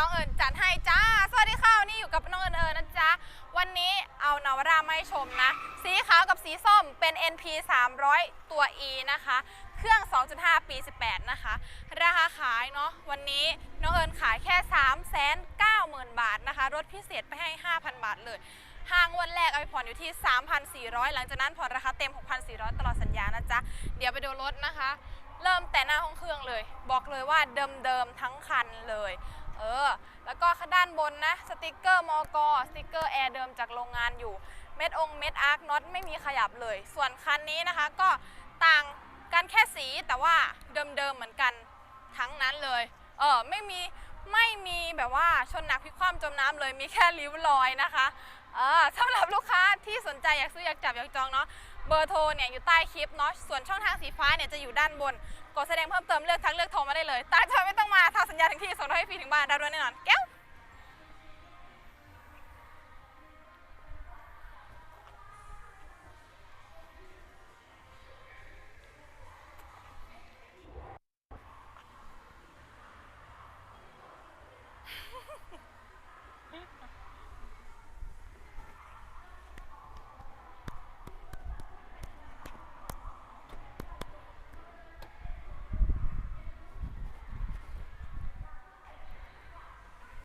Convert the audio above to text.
น้องเอิญจัดให้จ้า สวัสดีค่ะวันนี้อยู่กับน้องเอิญเอิญนะจ๊ะ วันนี้เอานาวรามาให้ชมนะ สีขาวกับสีส้มเป็น NP 300 ตัว E นะคะ เครื่อง 2.5 ปี 18 นะคะ ราคาขายเนาะวันนี้น้องเอิญขายแค่ 3 9 0 0 0 0 บาทนะคะลดพิเศษไปให้ 5,000 บาทเลยห้างวันแรกเอาไปผ่อนอยู่ที่ 3,400 หลังจากนั้นผ่อนราคาเต็ม 6,400 ตลอดสัญญานะจ๊ะ เดี๋ยวไปดูรถนะคะ เริ่มแต่หน้าห้องเครื่องเลย บอกเลยว่าเดิมๆทั้งคันเลย บนนะสติกเกอร์มอกสติกเกอร์แอร์เดิมจากโรงงานอยู่ เม็ดองเม็ดอาร์คน็อตไม่มีขยับเลย ส่วนคันนี้นะคะก็ต่างกันแค่สีแต่ว่าเดิมๆเหมือนกันทั้งนั้นเลย เออไม่มีไม่มีแบบว่าชนหนักพลิกคว่ำจมน้ำเลยมีแค่ริ้วรอยนะคะเออสำหรับลูกค้าที่สนใจอยากซื้ออยากจับอยากจองเนาะเบอร์โทรเนี่ยอยู่ใต้คลิปเนาะส่วนช่องทางสีฟ้าเนี่ยจะอยู่ด้านบนกดแสดงเพิ่มเติมเลือกทักเลือกโทรมาได้เลยตาจอไม่ต้องมาทำสัญญาถึงที่ส่งรถให้ฟรีถึงบ้านได้ด้วยแน่นอนแก้ว